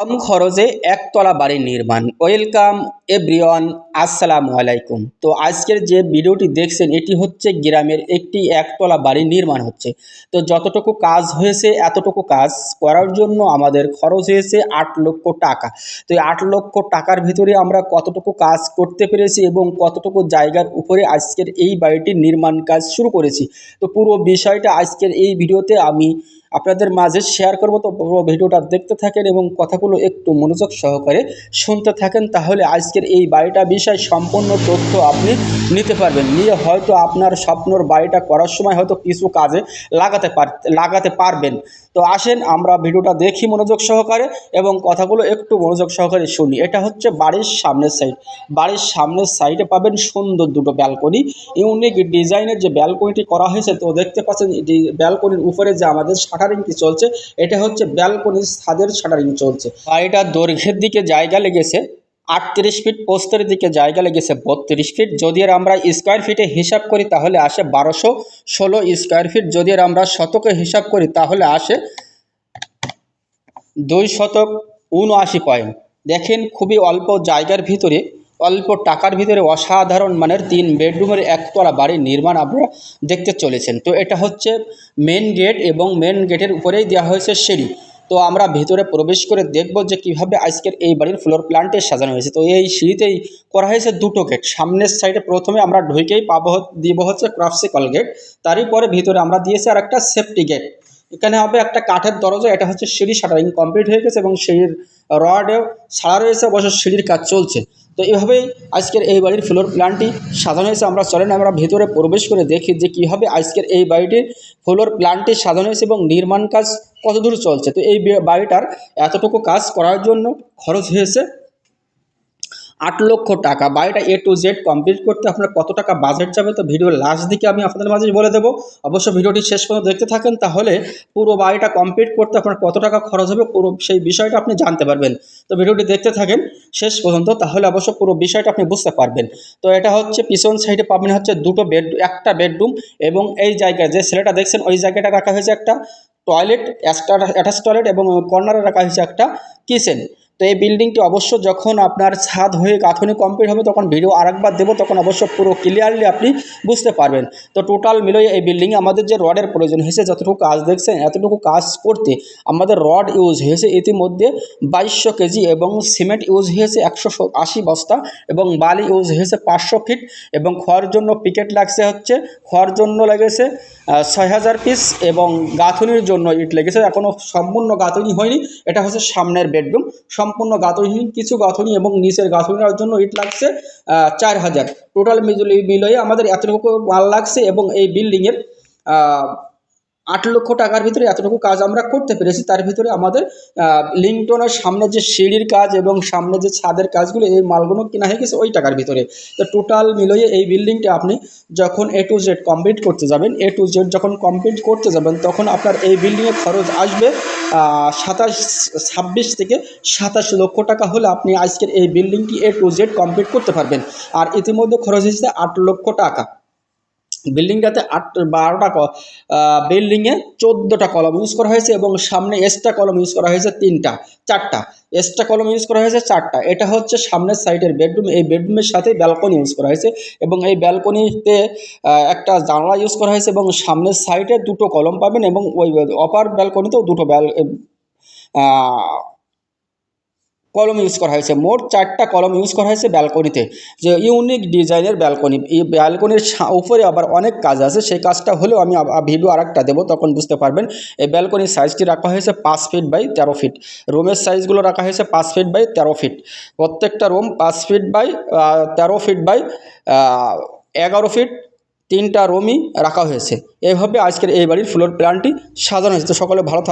কম খরচে একতলা বাড়ির নির্মাণ। ওয়েলকাম এভরিওয়ান আসসালামু আলাইকুম। তো আজকের যে ভিডিওটি দেখছেন, এটি হচ্ছে গ্রামের একটি একতলা বাড়ি নির্মাণ হচ্ছে। তো যতটুকু কাজ হয়েছে, এতটুকু কাজ করার জন্য আমাদের খরচ হয়েছে আট লক্ষ টাকা। তো এই আট লক্ষ টাকার ভিতরে আমরা কতটুকু কাজ করতে পেরেছি এবং কতটুকু জায়গার উপরে আজকের এই বাড়িটির নির্মাণ কাজ শুরু করেছি। তো পুরো বিষয়টা আজকের এই ভিডিওতে আমি আপনাদের মাঝে শেয়ার করব। তো ভিডিওটা দেখতে থাকেন এবং কথাগুলো একটু মনোযোগ সহকারে শুনতে থাকেন, তাহলে আজকের এই বাড়িটা বিষয় সম্পূর্ণ তথ্য আপনি নিতে পারবেন। নিয়ে হয়তো আপনার স্বপ্নর বাড়িটা করার সময় হয়তো কিছু কাজে লাগাতে পার, লাগাতে পারবেন। তো আসেন আমরা ভিডিওটা দেখি মনোযোগ সহকারে এবং কথাগুলো একটু মনোযোগ সহকারে শুনি। এটা হচ্ছে বাড়ির সামনের সাইড বাড়ির সামনের সাইডে পাবেন সুন্দর দুটো ব্যালকনি ইউনিক ডিজাইনের যে ব্যালকনিটি করা হয়েছে, তো দেখতে পাচ্ছেন ব্যালকনির উপরে যে আমাদের শাটারিংটি চলছে। এটা হচ্ছে ব্যালকনির ছাদের শাটারিং চলছে। বাড়িটার দৈর্ঘ্যের দিকে জায়গা লেগেছে, আটত্রিশ ফিট পোস্তের দিকে জায়গা লেগেছে, বত্রিশ ফিট যদি আর আমরা স্কোয়ার ফিটে হিসাব করি, তাহলে আসে বারোশো ষোলো স্কোয়ার ফিট যদি আর আমরা শতকে হিসাব করি, তাহলে আসে দুই শতক উনআশি পয়েন্ট দেখেন, খুবই অল্প জায়গার ভিতরে অল্প টাকার ভিতরে অসাধারণ মানের তিন বেডরুমের একতলা বাড়ির নির্মাণ আপনারা দেখতে চলেছেন। তো এটা হচ্ছে মেন গেট এবং মেন গেটের উপরেই দেওয়া হয়েছে সিঁড়ি। তো আমরা ভেতরে প্রবেশ করে দেখব যে কীভাবে আজকের এই বাড়ির ফ্লোর প্ল্যানটে সাজানো হয়েছে। তো এই সিঁড়িতেই করা হয়েছে দুটো গেট সামনের সাইডে প্রথমে আমরা ঢুকেই পাবো দিব হচ্ছে ক্রফসিকল গেট তারই পরে ভিতরে আমরা দিয়েছি আর একটা সেফটি গেট এখানে হবে একটা কাঠের দরজা, এটা হচ্ছে সিঁড়ি শাটারিং কমপ্লিট হয়ে গেছে এবং সিঁড়ির রডেও ছাড়া রয়েছে, অবশ্য সিঁড়ির কাজ চলছে। তো এইভাবেই আজকের এই বাড়ির ফ্লোর প্ল্যানটি সাজানো হয়েছে। আমরা চলেন, আমরা ভেতরে প্রবেশ করে দেখি যে কীভাবে আজকের এই বাড়িটির ফ্লোর প্ল্যানটি সাজানো হয়েছে এবং নির্মাণ কাজ কতদূর চলছে। তো এই বাড়িটার এতটুকু কাজ করার জন্য খরচ হয়েছে আট লক্ষ টাকা। বাড়িটা এ টু জেড কমপ্লিট করতে আপনার কত টাকা বাজেট যাবে তো ভিডিওর লাস্ট দিকে আমি আপনাদের মাঝে বলে দেবো। অবশ্য ভিডিওটি শেষ পর্যন্ত দেখতে থাকেন, তাহলে পুরো বাড়িটা কমপ্লিট করতে আপনার কত টাকা খরচ হবে পুরো সেই বিষয়টা আপনি জানতে পারবেন। তো ভিডিওটি দেখতে থাকেন শেষ পর্যন্ত, তাহলে অবশ্য পুরো বিষয়টা আপনি বুঝতে পারবেন। তো এটা হচ্ছে পিছন সাইডে পাবেন হচ্ছে দুটো বেড একটা বেডরুম এবং এই জায়গায় যে ছেলেটা দেখছেন, ওই জায়গাটা রাখা হয়েছে একটা টয়লেট অ্যাটাচ টয়লেট এবং কর্নারে রাখা হয়েছে একটা কিচেন তো এই বিল্ডিংটি অবশ্য যখন আপনার ছাদ হয়ে গাঁথনি কমপ্লিট হবে, তখন ভিডিও আরেকবার দেবো, তখন অবশ্য পুরো ক্লিয়ারলি আপনি বুঝতে পারবেন। তো টোটাল মিলিয়ে এই বিল্ডিংয়ে আমাদের যে রডের প্রয়োজন হয়েছে, যতটুকু কাজ দেখছেন, এতটুকু কাজ করতে আমাদের রড ইউজ হয়েছে ইতিমধ্যে বাইশশো কেজি এবং সিমেন্ট ইউজ হয়েছে একশো আশি বস্তা এবং বালি ইউজ হয়েছে পাঁচশো ফিট এবং খোয়ার জন্য পিকেট লাগছে হচ্ছে খোয়ার জন্য লেগেছে ছয় হাজার পিস এবং গাঁথনির জন্য ইট লেগেছে। এখনও সম্পূর্ণ গাঁথনি হয়নি, এটা হচ্ছে সামনের বেডরুম সম্পূর্ণ গাঁথনিহীন, কিছু গাঁথনি এবং নিচের গাঁথনির জন্য ইট লাগছে চার হাজার। টোটাল মিলিয়ে আমাদের এতটুকু মাল লাগছে এবং এই বিল্ডিংয়ের আট লক্ষ টাকার ভিতরে এতটুকু কাজ আমরা করতে পেরেছি, তার ভিতরে আমাদের লিংটনের সামনে যে সিঁড়ির কাজ এবং সামনে যে ছাদের কাজগুলো, এই মালগুলো কেনা হয়ে গেছে ওই টাকার ভিতরে। তো টোটাল মিলিয়ে এই বিল্ডিংটা আপনি যখন এ টু জেড কমপ্লিট করতে যাবেন এ টু জেড যখন কমপ্লিট করতে যাবেন, তখন আপনার এই বিল্ডিংয়ের খরচ আসবে সাতাশ, ছাব্বিশ থেকে সাতাশ লক্ষ টাকা হলে আপনি আজকের এই বিল্ডিংটি এ টু জেড কমপ্লিট করতে পারবেন। আর ইতিমধ্যে খরচ হয়েছে আট লক্ষ টাকা। বিল্ডিংটাতে আট, বারোটা বিল্ডিংয়ে চোদ্দোটা কলম ইউজ করা হয়েছে এবং সামনে এক্সট্রা কলম ইউজ করা হয়েছে তিনটা, চারটা। এক্সট্রা কলম ইউজ করা হয়েছে চারটা। এটা হচ্ছে সামনের সাইডের বেডরুম এই বেডরুমের সাথে ব্যালকনি ইউজ করা হয়েছে এবং এই ব্যালকনিতে একটা জানলা ইউজ করা হয়েছে এবং সামনের সাইডে দুটো কলম পাবেন এবং ওই অপার ব্যালকনিতেও দুটো ব্যাল কলম ইউজ করা হয়েছে। মোট চারটা কলম ইউজ করা হয়েছে ব্যালকনিতে। যে ইউনিক ডিজাইনের ব্যালকনি। এই ব্যালকনির উপরে আবার অনেক কাজ আছে। সেই কাজটা হলেও আমি ভিডিও আরেকটা দেবো, তখন বুঝতে পারবেন। এই ব্যালকনির সাইজটি রাখা হয়েছে পাঁচ ফিট বাই তেরো ফিট রুমের সাইজগুলো রাখা হয়েছে পাঁচ ফিট বাই তেরো ফিট প্রত্যেকটা রুম পাঁচ ফিট বাই তেরো ফিট বাই এগারো ফিট তিনটা রুমই রাখা হয়েছে। এইভাবে আজকের এই বাড়ির ফ্লোর প্ল্যানটি সাজানো হয়েছে। সকলে ভালো থাক